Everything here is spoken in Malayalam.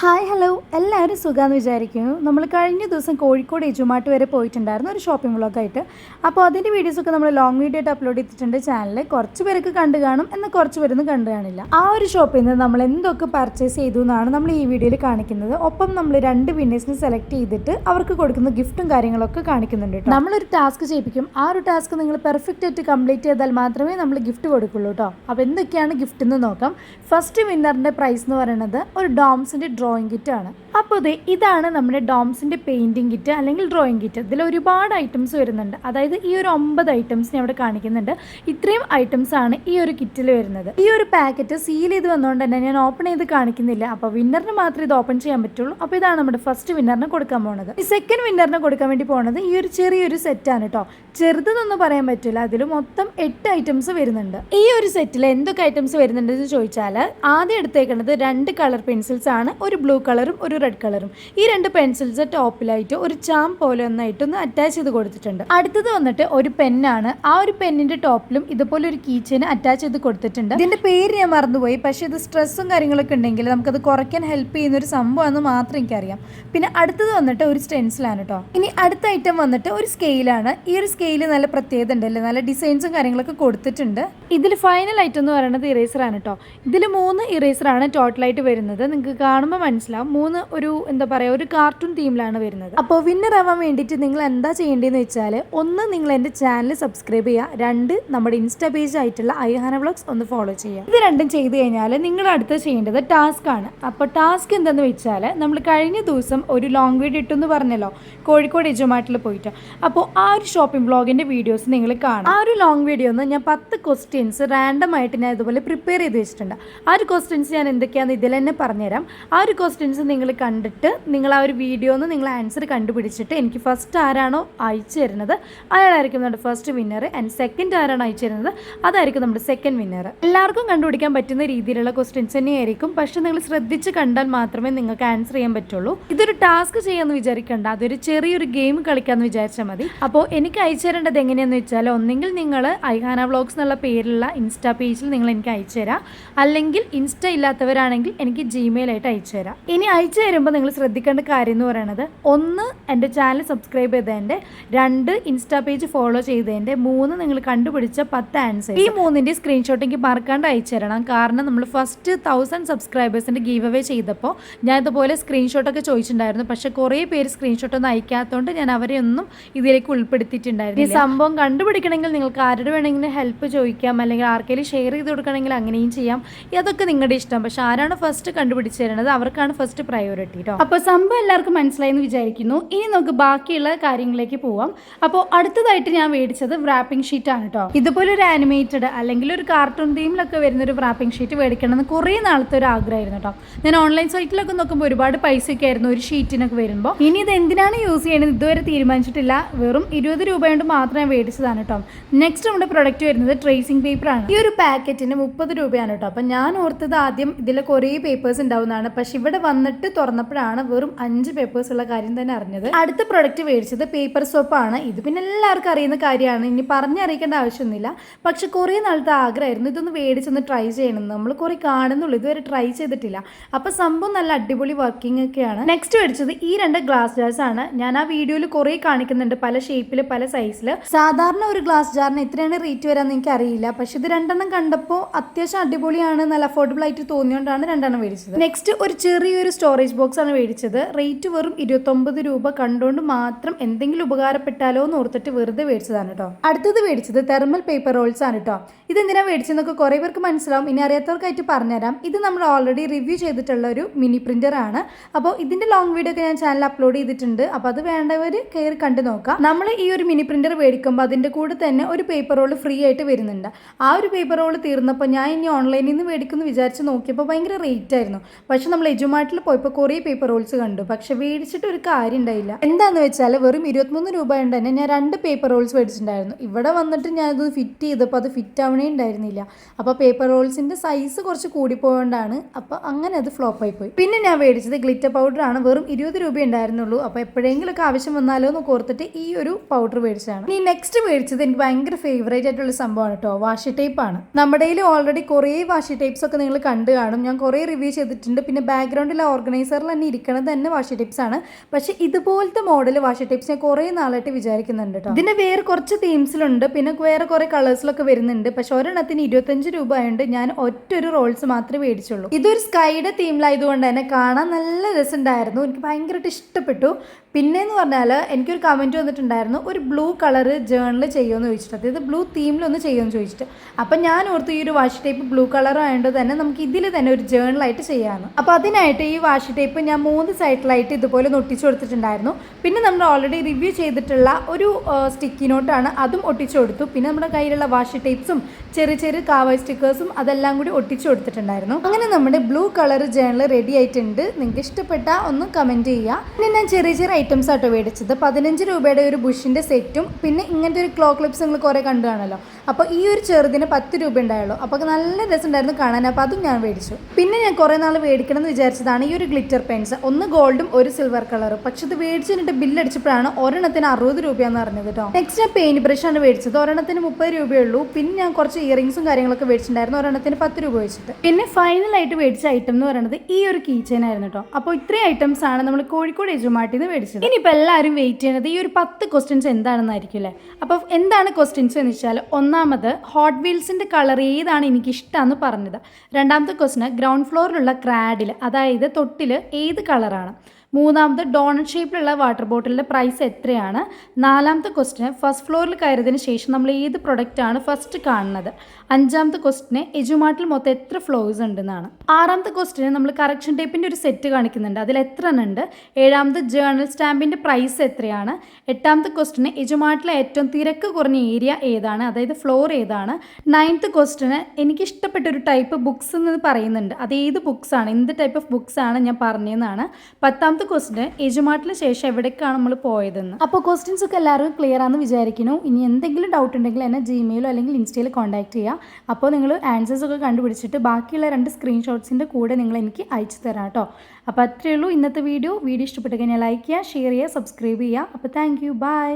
ഹായ് ഹലോ എല്ലാവരും സുഖമെന്ന് വിചാരിക്കുന്നു. നമ്മൾ കഴിഞ്ഞ ദിവസം കോഴിക്കോട് ഏജുമാട്ട് വരെ പോയിട്ടുണ്ടായിരുന്നു ഒരു ഷോപ്പിംഗ് വ്ളോഗായിട്ട് അപ്പോൾ അതിന്റെ വീഡിയോസൊക്കെ നമ്മൾ ലോങ് വീഡിയോ ആയിട്ട് അപ്ലോഡ് ചെയ്തിട്ടുണ്ട് ചാനലിൽ കുറച്ച് പേർക്ക് കണ്ടു കാണും എന്നാൽ കുറച്ച് പേരൊന്നും കണ്ടു കാണില്ല. ആ ഒരു ഷോപ്പിൽ നിന്ന് നമ്മൾ എന്തൊക്കെ പർച്ചേസ് ചെയ്തു എന്നാണ് നമ്മൾ ഈ വീഡിയോയിൽ കാണിക്കുന്നത്. ഒപ്പം നമ്മൾ രണ്ട് വിന്നേഴ്സിനെ സെലക്ട് ചെയ്തിട്ട് അവർക്ക് കൊടുക്കുന്ന ഗിഫ്റ്റും കാര്യങ്ങളൊക്കെ കാണിക്കുന്നുണ്ട് നമ്മളൊരു ടാസ്ക് ചെയ്യിപ്പിക്കും. ആ ഒരു ടാസ്ക് നിങ്ങൾ പെർഫെക്റ്റ് ആയിട്ട് കംപ്ലീറ്റ് ചെയ്താൽ മാത്രമേ നമ്മൾ ഗിഫ്റ്റ് കൊടുക്കുള്ളൂ കേട്ടോ. അപ്പോൾ എന്തൊക്കെയാണ് ഗിഫ്റ്റ് എന്ന് നോക്കാം. ഫസ്റ്റ് വിന്നറിന്റെ പ്രൈസ് എന്ന് പറയുന്നത് ഒരു ഡോംസിന്റെ ഡ്രോയിങ് ആണ്. അപ്പോൾ ദേ ഇതാണ് നമ്മുടെ ഡോംസിന്റെ പെയിന്റിങ് കിറ്റ് അല്ലെങ്കിൽ ഡ്രോയിങ് കിറ്റ് ഇതിൽ ഒരുപാട് ഐറ്റംസ് വരുന്നുണ്ട്. അതായത് ഈ ഒരു ഒമ്പത് ഐറ്റംസ് ഞാൻ ഇവിടെ കാണിക്കുന്നുണ്ട്. ഇത്രയും ഐറ്റംസ് ആണ് ഈ ഒരു കിറ്റിൽ വരുന്നത്. ഈ ഒരു പാക്കറ്റ് സീൽ ചെയ്ത് വന്നുകൊണ്ട് തന്നെ ഞാൻ ഓപ്പൺ ചെയ്ത് കാണിക്കുന്നില്ല. അപ്പോൾ വിന്നറിന് മാത്രമേ ഇത് ഓപ്പൺ ചെയ്യാൻ പറ്റുള്ളൂ. അപ്പോൾ ഇതാണ് നമ്മുടെ ഫസ്റ്റ് വിന്നറിന് കൊടുക്കാൻ പോകുന്നത് ഈ സെക്കൻഡ് വിന്നറിന് കൊടുക്കാൻ വേണ്ടി പോകുന്നത് ഈ ഒരു ചെറിയൊരു സെറ്റാണ് കേട്ടോ ചെറുതെന്നൊന്നും പറയാൻ പറ്റില്ല. അതിൽ മൊത്തം എട്ട് ഐറ്റംസ് വരുന്നുണ്ട്. ഈ ഒരു സെറ്റിൽ എന്തൊക്കെ ഐറ്റംസ് വരുന്നുണ്ടെന്ന് ചോദിച്ചാൽ ആദ്യം എടുത്തേക്കുന്നത് രണ്ട് കളർ പെൻസിൽസ് ആണ്. ഒരു ബ്ലൂ കളറും ഒരു റെഡ് കളറും ഈ രണ്ട് പെൻസിൽസ് ടോപ്പിലായിട്ട് ഒരു ചാം പോലെ ഒന്നായിട്ട് ഒന്ന് അറ്റാച്ച് ചെയ്ത് കൊടുത്തിട്ടുണ്ട്. അടുത്തത് വന്നിട്ട് ഒരു പെന്നാണ് ആ ഒരു പെന്നിന്റെ ടോപ്പിലും ഇതുപോലെ ഒരു കീച്ചേന് അറ്റാച്ച് ചെയ്ത് കൊടുത്തിട്ടുണ്ട്. ഇതിന്റെ പേര് ഞാൻ മറന്നുപോയി. പക്ഷെ ഇത് സ്ട്രെസ്സും കാര്യങ്ങളൊക്കെ ഉണ്ടെങ്കിൽ നമുക്കത് കുറയ്ക്കാൻ ഹെൽപ്പ് ചെയ്യുന്ന ഒരു സംഭവമാണെന്ന് മാത്രം എനിക്കറിയാം. പിന്നെ അടുത്തത് വന്നിട്ട് ഒരു സ്റ്റെൻസിലാണ് കേട്ടോ ഇനി അടുത്ത ഐറ്റം വന്നിട്ട് ഒരു സ്കെയിലാണ് ഈ ഒരു സ്കെയിൽ നല്ല പ്രത്യേകത ഉണ്ടല്ലേ? നല്ല ഡിസൈൻസും കാര്യങ്ങളൊക്കെ കൊടുത്തിട്ടുണ്ട്. ഇതിൽ ഫൈനൽ ഐറ്റം എന്ന് പറയുന്നത് ഇറേസർ ആണ് കേട്ടോ ഇതിൽ മൂന്ന് ഇറേസർ ആണ് ടോട്ടലായിട്ട് വരുന്നത്. നിങ്ങൾക്ക് കാണുമ്പോൾ മനസ്സിലാവും. മൂന്ന് ഒരു എന്താ പറയുക ഒരു കാർട്ടൂൺ തീമിലാണ് വരുന്നത്. അപ്പോൾ വിന്നർ ആവാൻ വേണ്ടിയിട്ട് നിങ്ങൾ എന്താ ചെയ്യേണ്ടതെന്ന് വെച്ചാൽ ഒന്ന് നിങ്ങൾ എന്റെ ചാനൽ സബ്സ്ക്രൈബ് ചെയ്യുക. രണ്ട് നമ്മുടെ ഇൻസ്റ്റാ പേജ് ആയിട്ടുള്ള ഐഹാന വ്ളോഗ്സ് ഒന്ന് ഫോളോ ചെയ്യുക. ഇത് രണ്ടും ചെയ്ത് കഴിഞ്ഞാൽ നിങ്ങൾ അടുത്ത് ചെയ്യേണ്ടത് ടാസ്ക് ആണ്. അപ്പോൾ ടാസ്ക് എന്തെന്ന് വെച്ചാൽ നമ്മൾ കഴിഞ്ഞ ദിവസം ഒരു ലോങ് വീഡിയോ ഇട്ടെന്ന് പറഞ്ഞല്ലോ കോഴിക്കോട് എജുമാട്ടിൽ പോയിട്ട്. അപ്പോൾ ആ ഒരു ഷോപ്പിംഗ് ബ്ലോഗിന്റെ വീഡിയോസ് നിങ്ങൾ കാണാം ആ ഒരു ലോങ് വീഡിയോ ഒന്ന് ഞാൻ പത്ത് ക്വസ്റ്റ്യൻസ് റാൻഡം ആയിട്ട് ഞാൻ ഇതുപോലെ പ്രിപ്പയർ ചെയ്ത് വെച്ചിട്ടുണ്ട്. ആ ഒരു ക്വസ്റ്റ്യൻസ് ഞാൻ എന്തൊക്കെയാണെന്ന് ഇതിൽ തന്നെ പറഞ്ഞുതരാം. ആ ഒരു ക്വസ്റ്റ്യൻസ് നിങ്ങൾ കണ്ടിട്ട് നിങ്ങൾ ആ ഒരു വീഡിയോ ഒന്ന് നിങ്ങൾ ആൻസർ കണ്ടുപിടിച്ചിട്ട് എനിക്ക് ഫസ്റ്റ് ആരാണോ അയച്ചു തരുന്നത് അയാളായിരിക്കും നമ്മുടെ ഫസ്റ്റ് വിന്നർ ആൻഡ് സെക്കൻഡ് ആരാണോ അയച്ചു തരുന്നത് അതായിരിക്കും നമ്മുടെ സെക്കൻഡ് വിന്നർ എല്ലാവർക്കും കണ്ടുപിടിക്കാൻ പറ്റുന്ന രീതിയിലുള്ള ക്വസ്റ്റ്യൻസ് തന്നെയായിരിക്കും. പക്ഷെ നിങ്ങൾ ശ്രദ്ധിച്ച് കണ്ടാൽ മാത്രമേ നിങ്ങൾക്ക് ആൻസർ ചെയ്യാൻ പറ്റുള്ളൂ. ഇതൊരു ടാസ്ക് ചെയ്യാമെന്ന് വിചാരിക്കേണ്ട. അതൊരു ചെറിയൊരു ഗെയിം കളിക്കാമെന്ന് വിചാരിച്ചാൽ മതി. അപ്പോൾ എനിക്ക് അയച്ചു തരേണ്ടത് എങ്ങനെയാന്ന് വെച്ചാൽ ഒന്നെങ്കിൽ നിങ്ങൾ ഐഹാന വ്ളോഗ്സ് എന്നുള്ള പേരിലുള്ള ഇൻസ്റ്റാ പേജിൽ നിങ്ങൾ എനിക്ക് അയച്ചു തരാം. അല്ലെങ്കിൽ ഇൻസ്റ്റ ഇല്ലാത്തവരാണെങ്കിൽ എനിക്ക് ജിമെയിൽ ആയിട്ട് അയച്ചു തരാം. ഇനി അയച്ചു തരുമ്പോൾ നിങ്ങൾ ശ്രദ്ധിക്കേണ്ട കാര്യം എന്ന് പറയുന്നത് ഒന്ന് എന്റെ ചാനൽ സബ്സ്ക്രൈബ് ചെയ്തതിന്റെ രണ്ട് ഇൻസ്റ്റാ പേജ് ഫോളോ ചെയ്തതിന്റെ മൂന്ന് നിങ്ങൾ കണ്ടുപിടിച്ച പത്ത് ആൻസർ ഈ മൂന്നിന്റെ സ്ക്രീൻഷോട്ട് എനിക്ക് മറക്കാണ്ട് അയച്ചു തരണം. കാരണം നമ്മൾ ഫസ്റ്റ് തൗസൻഡ് സബ്സ്ക്രൈബേഴ്സിന്റെ ഗീവ് അവേ ചെയ്തപ്പോൾ ഞാൻ ഇതുപോലെ സ്ക്രീൻഷോട്ടൊക്കെ ചോദിച്ചിട്ടുണ്ടായിരുന്നു. പക്ഷേ കുറേ പേര് സ്ക്രീൻഷോട്ട് ഒന്നും അയക്കാത്തതുകൊണ്ട് ഞാൻ അവരെ ഒന്നും ഇതിലേക്ക് ഉൾപ്പെടുത്തിയിട്ടുണ്ടായിരുന്നു ഈ സംഭവം കണ്ടുപിടിക്കണമെങ്കിൽ നിങ്ങൾക്ക് ആരുടെ വേണമെങ്കിലും ഹെൽപ്പ് ചോദിക്കാം. അല്ലെങ്കിൽ ആർക്കെങ്കിലും ഷെയർ ചെയ്ത് കൊടുക്കണമെങ്കിൽ അങ്ങനെയും ചെയ്യാം. ഇതൊക്കെ നിങ്ങളുടെ ഇഷ്ടം. പക്ഷെ ആരാണ് ഫസ്റ്റ് കണ്ടുപിടിച്ച് തരുന്നത് അവർക്കാണ് ഫസ്റ്റ് പ്രയോറിറ്റി കേട്ടോ അപ്പോൾ സംഭവം എല്ലാവർക്കും മനസ്സിലായി എന്ന് വിചാരിക്കുന്നു. ഇനി നമുക്ക് ബാക്കിയുള്ള കാര്യങ്ങളിലേക്ക് പോവാം. അപ്പോൾ അടുത്തതായിട്ട് ഞാൻ മേടിച്ചത് വ്രാപ്പിംഗ് ഷീറ്റ് ആണ് കേട്ടോ ഇതുപോലെ ഒരു ആനിമേറ്റഡ് അല്ലെങ്കിൽ ഒരു കാർട്ടൂൺ തീമിലൊക്കെ വരുന്ന ഒരു വ്രാപ്പിംഗ് ഷീറ്റ് മേടിക്കണമെന്ന് കുറേ നാളത്തെ ഒരു ആഗ്രഹമായിരുന്നു കേട്ടോ ഞാൻ ഓൺലൈൻ സൈറ്റിലൊക്കെ നോക്കുമ്പോൾ ഒരുപാട് പൈസയൊക്കെ ആയിരുന്നു ഒരു ഷീറ്റിനൊക്കെ വരുമ്പോൾ ഇനി ഇത് എന്തിനാണ് യൂസ് ചെയ്യണത് ഇതുവരെ തീരുമാനിച്ചിട്ടില്ല. വെറും ഇരുപത് രൂപ കൊണ്ട് മാത്രം ഞാൻ മേടിച്ചതാണ് കേട്ടോ നെക്സ്റ്റ് നമ്മുടെ പ്രൊഡക്റ്റ് വരുന്നത് ട്രേസിംഗ് പേപ്പർ ആണ്. ഈ ഒരു പാക്കറ്റിന് മുപ്പത് രൂപയാണ് കേട്ടോ അപ്പം ഞാൻ ഓർത്തത് ആദ്യം ഇതിൽ കുറേ പേപ്പേഴ്സ് ഉണ്ടാവുന്നതാണ്. പക്ഷെ ഇവിടെ വന്നിട്ട് തുറന്നപ്പോഴാണ് വെറും അഞ്ച് പേപ്പേഴ്സ് ഉള്ള കാര്യം തന്നെ അറിഞ്ഞത്. അടുത്ത പ്രൊഡക്റ്റ് മേടിച്ചത് പേപ്പർ സോപ്പ് ആണ്. ഇത് പിന്നെ എല്ലാവർക്കും അറിയുന്ന കാര്യമാണ്. ഇനി പറഞ്ഞറിയിക്കേണ്ട ആവശ്യമൊന്നുമില്ല. പക്ഷെ കുറേ നാളത്തെ ആഗ്രഹമായിരുന്നു. ഇതൊന്ന് മേടിച്ചൊന്ന് ട്രൈ ചെയ്യണം നമ്മൾ കുറേ കാണുന്നുള്ളൂ. ഇതുവരെ ട്രൈ ചെയ്തിട്ടില്ല. അപ്പോൾ സംഭവം നല്ല അടിപൊളി വർക്കിംഗ് ഒക്കെയാണ്. നെക്സ്റ്റ് മേടിച്ചത് ഈ രണ്ട് ഗ്ലാസ് ജാർസ് ആണ്. ഞാൻ ആ വീഡിയോയിൽ കുറേ കാണിക്കുന്നുണ്ട്. പല ഷേപ്പിൽ പല സൈസിൽ സാധാരണ ഒരു ഗ്ലാസ് ജാറിന് എത്രയാണ് റേറ്റ് വരാമെന്ന് എനിക്ക് അറിയില്ല പക്ഷെ ഇത് രണ്ടെണ്ണം കണ്ടപ്പോൾ അത്യാവശ്യം അടിപൊളിയാണ് നല്ല അഫോർഡബിൾ ആയിട്ട് തോന്നിയോണ്ടാണ് രണ്ടെണ്ണം മേടിച്ചത്. നെക്സ്റ്റ് ഒരു ചെറിയൊരു സ്റ്റോറേജ് ബോക്സ് ആണ് മേടിച്ചത്. റേറ്റ് വെറും ഇരുപത്തൊമ്പത് രൂപ കണ്ടുകൊണ്ട് മാത്രം എന്തെങ്കിലും ഉപകാരപ്പെട്ടാലോ എന്ന് ഓർത്തിട്ട് വെറുതെ മേടിച്ചതാണ് കേട്ടോ അടുത്തത് മേടിച്ചത് തെർമൽ പേപ്പർ റോൾസ് ആണ് കേട്ടോ ഇത് എന്തിനാ മേടിച്ചെന്നൊക്കെ കുറേ പേർക്ക് മനസ്സിലാവും. ഇനി അറിയാത്തവർക്കായിട്ട് പറഞ്ഞുതരാം. ഇത് നമ്മൾ ഓൾറെഡി റിവ്യൂ ചെയ്തിട്ടുള്ള ഒരു മിനി പ്രിന്റർ ആണ്. അപ്പോൾ ഇതിന്റെ ലോങ് വീഡിയോ ഒക്കെ ഞാൻ ചാനൽ അപ്ലോഡ് ചെയ്തിട്ടുണ്ട്. അപ്പോൾ അത് വേണ്ടവർ കയറി കണ്ടു നോക്കാം. നമ്മൾ ഈ ഒരു മിനി പ്രിന്റർ മേടിക്കുമ്പോൾ അതിന്റെ കൂടെ തന്നെ ഒരു പേപ്പർ റോൾ ഫ്രീ ആയിട്ട് വരുന്നുണ്ട്. ആ ഒരു പേപ്പർ റോൾ തീർന്നപ്പോൾ ഞാൻ ഇനി ഓൺലൈനിൽ നിന്ന് മേടിക്കുന്നു വിചാരിച്ച് നോക്കിയപ്പോൾ ഭയങ്കര റേറ്റ് ആയിരുന്നു. പക്ഷെ നമ്മൾ എജുമാട്ടിൽ പോയപ്പോൾ കുറേ പേപ്പർ റോൾസ് കണ്ടു. പക്ഷെ മേടിച്ചിട്ട് ഒരു കാര്യം ഉണ്ടായില്ല. എന്താന്ന് വെച്ചാൽ വെറും ഇരുപത്തിമൂന്ന് രൂപ കൊണ്ട് തന്നെ ഞാൻ രണ്ട് പേപ്പർ റോൾസ് മേടിച്ചിട്ടുണ്ടായിരുന്നു. ഇവിടെ വന്നിട്ട് ഞാൻ ഞാനത് ഫിറ്റ് ചെയ്തപ്പോൾ അത് ഫിറ്റ് ആവണേ ഉണ്ടായിരുന്നില്ല. അപ്പോൾ പേപ്പർ റോൾസിന്റെ സൈസ് കുറച്ച് കൂടിപ്പോയോണ്ടാണ് അപ്പോൾ അങ്ങനെ അത് ഫ്ലോപ്പ് ആയി പോയി. പിന്നെ ഞാൻ മേടിച്ചത് ഗ്ലിറ്റർ പൗഡർ ആണ്. വെറും ഇരുപത് രൂപ ഉണ്ടായിരുന്നുള്ളൂ. അപ്പോൾ എപ്പോഴെങ്കിലുമൊക്കെ ആവശ്യം വന്നാലോ എന്ന് കോർത്തിട്ട് ഈ ഒരു പൗഡർ മേടിച്ചതാണ്. ഇനി നെക്സ്റ്റ് മേടിച്ചത് എനിക്ക് ഭയങ്കര ഫേവറേറ്റ് ആയിട്ടുള്ള സംഭവമാണ് കേട്ടോ വാഷി ടേപ്പ് ആണ്. നമ്മുടെ ഓൾറെഡി കുറേ വാഷി ടേപ്സ് ഒക്കെ നിങ്ങൾ കണ്ടു കാണും. ഞാൻ കുറേ റിവ്യൂ ചെയ്തിട്ടുണ്ട്. പിന്നെ ബാഗ് ബാക്ക്ഗ്രൗണ്ടിൽ ഓർഗനൈസറിൽ തന്നെ ഇരിക്കുന്നത് തന്നെ വാഷി ടിപ്സ് ആണ്. പക്ഷേ ഇതുപോലത്തെ മോഡൽ വാഷി ടിപ്സ് ഞാൻ കുറേ നാളായിട്ട് വിചാരിക്കുന്നുണ്ട് കേട്ടോ. ഇതിന്റെ വേറെ കുറച്ച് തീംസിലുണ്ട് പിന്നെ വേറെ കുറേ കളേഴ്സിലൊക്കെ വരുന്നുണ്ട്. പക്ഷെ ഒരെണ്ണത്തിന് ഇരുപത്തഞ്ച് രൂപ ആയതുകൊണ്ട് ഞാൻ ഒറ്റൊരു റോൾസ് മാത്രമേ മേടിച്ചുള്ളൂ. ഇതൊരു സ്കൈയുടെ തീമിലായതുകൊണ്ട് തന്നെ കാണാൻ നല്ല രസമുണ്ടായിരുന്നു. എനിക്ക് ഭയങ്കരമായിട്ട് ഇഷ്ടപ്പെട്ടു. പിന്നെന്ന് പറഞ്ഞാൽ എനിക്കൊരു കമന്റ് വന്നിട്ടുണ്ടായിരുന്നു. ഒരു ബ്ലൂ കളർ ജേണൽ ചെയ്യുമെന്ന് ചോദിച്ചിട്ട്. അതായത് ബ്ലൂ തീമിലൊന്ന് ചെയ്യുമെന്ന് ചോദിച്ചിട്ട്. അപ്പം ഞാൻ ഓർത്തു ഈ ഒരു വാഷ് ടൈപ്പ് ബ്ലൂ കളർ ആയതുകൊണ്ട് തന്നെ നമുക്ക് ഇതിൽ തന്നെ ഒരു ജേണലായിട്ട് ചെയ്യാമെന്ന് അപ്പോൾ അതിനായിട്ട് ഈ വാഷി ടേപ്പ് ഞാൻ മൂന്ന് സൈഡിലായിട്ട് ഇതുപോലെ ഒട്ടിച്ചു കൊടുത്തിട്ടുണ്ടായിരുന്നു. പിന്നെ നമ്മൾ ഓൾറെഡി റിവ്യൂ ചെയ്തിട്ടുള്ള ഒരു സ്റ്റിക്കി നോട്ടാണ് അതും ഒട്ടിച്ചു കൊടുത്തു. പിന്നെ നമ്മുടെ കയ്യിലുള്ള വാഷി ടേപ്സും ചെറിയ ചെറിയ കാവായ് സ്റ്റിക്കേഴ്സും അതെല്ലാം കൂടി ഒട്ടിച്ചു കൊടുത്തിട്ടുണ്ടായിരുന്നു. അങ്ങനെ നമ്മുടെ ബ്ലൂ കളർ ജേണൽ റെഡി ആയിട്ടുണ്ട്. നിങ്ങൾക്ക് ഇഷ്ടപ്പെട്ട ഒന്ന് കമന്റ് ചെയ്യുക. പിന്നെ ഞാൻ ചെറിയ ചെറിയ ഐറ്റംസ് ആട്ടോ മേടിച്ചത്. പതിനഞ്ച് രൂപയുടെ ഒരു ബുഷിന്റെ സെറ്റും പിന്നെ ഇങ്ങനത്തെ ഒരു ക്ലോ ക്ലിപ്സ് നിങ്ങൾ കുറേ കണ്ടു കാണല്ലോ അപ്പോൾ ഈ ഒരു ചെറുതിന് പത്ത് രൂപ ഉണ്ടായുള്ളൂ. അപ്പോൾ നല്ല രസമുണ്ടായിരുന്നു കാണാൻ. അപ്പോൾ അതും ഞാൻ മേടിച്ചു. പിന്നെ ഞാൻ കുറേ നാൾ മേടിക്കണം എന്ന് വിചാരിച്ചതാണ് ഈ ഒരു ഗ്ലിറ്റർ പെൻസ് ഒന്ന് ഗോൾഡും ഒരു സിൽവർ കളറും പക്ഷെ ഇത് മേടിച്ചിട്ട് ബില്ലടിച്ചപ്പോഴാണ് ഒരെണ്ണത്തിന് അറുപത് രൂപയാണെന്ന് അറിഞ്ഞത് കേട്ടോ നെക്സ്റ്റ് ഞാൻ പെയിന്റ് ബ്രഷാണ് മേടിച്ചത്. ഒരെണ്ണത്തിന് മുപ്പത് രൂപയേ ഉള്ളൂ പിന്നെ ഞാൻ കുറച്ച് ഇയറിങ്സും കാര്യങ്ങളൊക്കെ മേടിച്ചിട്ടുണ്ടായിരുന്നു. ഒരെണ്ണത്തിന് പത്ത് രൂപ വെച്ചിട്ട്. പിന്നെ ഫൈനലായിട്ട് മേടിച്ച ഐറ്റം എന്ന് പറയുന്നത് ഈ ഒരു കീ ചെയിൻ ആയിരുന്നു കേട്ടോ അപ്പോൾ ഇത്രയും ഐറ്റംസ് ആണ് നമ്മൾ കോഴിക്കോട് എജുമാട്ടിൽ നിന്ന് മേടിച്ചത്. ഇനിയിപ്പോൾ എല്ലാവരും വെയിറ്റ് ചെയ്യുന്നത് ഈ ഒരു പത്ത് ക്വസ്റ്റ്യൻസ് എന്താണെന്നായിരിക്കും അല്ലേ അപ്പോൾ എന്താണ് ക്വസ്റ്റ്യൻസ് എന്ന് വെച്ചാൽ ഒന്നാമത് ഹോട്ട് വീൽസിന്റെ കളർ ഏതാണ് എനിക്ക് ഇഷ്ടമെന്ന് പറഞ്ഞത്. രണ്ടാമത്തെ ക്വസ്റ്റിന് ഗ്രൗണ്ട് ഫ്ലോറിലുള്ള ക്രാഡിൽ അതായത് തൊട്ടിൽ ഏത് കളറാണ് മൂന്നാമത് ഡോണറ്റ് ഷേപ്പിലുള്ള വാട്ടർ ബോട്ടിലിന്റെ പ്രൈസ് എത്രയാണ്? നാലാമത്തെ ക്വസ്റ്റിന് ഫസ്റ്റ് ഫ്ലോറിൽ കയറിയതിന് ശേഷം നമ്മൾ ഏത് പ്രൊഡക്റ്റാണ് ഫസ്റ്റ് കാണുന്നത്? അഞ്ചാമത്തെ ക്വസ്റ്റിന് എജുമാട്ടിൽ മൊത്തം എത്ര ഫ്ലോവേഴ്സ് ഉണ്ടെന്നാണ്. ആറാമത്തെ ക്വസ്റ്റിന് നമ്മൾ കറക്ഷൻ ടേപ്പിന്റെ ഒരു സെറ്റ് കാണിക്കുന്നുണ്ട്. അതിൽ എത്ര എണ്ണം ഉണ്ട്? ഏഴാമത് ജേണൽ സ്റ്റാമ്പിന്റെ പ്രൈസ് എത്രയാണ്? എട്ടാമത്തെ ക്വസ്റ്റിന് എജുമാട്ടിലെ ഏറ്റവും തിരക്ക് കുറഞ്ഞ ഏരിയ ഏതാണ്? അതായത് ഫ്ലോർ ഏതാണ്? നയൻത്ത് ക്വസ്റ്റിന് എനിക്ക് ഇഷ്ടപ്പെട്ട ഒരു ടൈപ്പ് ബുക്സ് എന്ന് പറയുന്നുണ്ട്. അത് ഏത് ബുക്സാണ് എന്ത് ടൈപ്പ് ഓഫ് ബുക്സാണ് ഞാൻ പറഞ്ഞതെന്നാണ്. പത്താമത്തെ ക്വസ്റ്റിന് ഏജുമാട്ടിന് ശേഷം എവിടേക്കാണ് നമ്മൾ പോയതെന്ന്? അപ്പോൾ ക്വസ്റ്റ്യൻസ് ഒക്കെ എല്ലാവരും ക്ലിയർ ആണെന്ന് വിചാരിക്കുന്നു. ഇനി എന്തെങ്കിലും ഡൗട്ട് ഉണ്ടെങ്കിൽ എന്നെ ജിമെയിലോ അല്ലെങ്കിൽ ഇൻസ്റ്റയിൽ കോൺടാക്ട് ചെയ്യുക അപ്പോൾ നിങ്ങൾ ആൻസേഴ്സ് ഒക്കെ കണ്ടുപിടിച്ചിട്ട് ബാക്കിയുള്ള രണ്ട് സ്ക്രീൻഷോട്ട്സിന്റെ കൂടെ നിങ്ങൾ എനിക്ക് അയച്ചു തരാം കേട്ടോ. അപ്പോൾ അത്രയേ ഉള്ളൂ ഇന്നത്തെ വീഡിയോ വീഡിയോ ഇഷ്ടപ്പെട്ട് കഴിഞ്ഞാൽ ലൈക്ക് ചെയ്യുക ഷെയർ ചെയ്യുക സബ്സ്ക്രൈബ് ചെയ്യുക അപ്പോൾ താങ്ക് യു ബൈ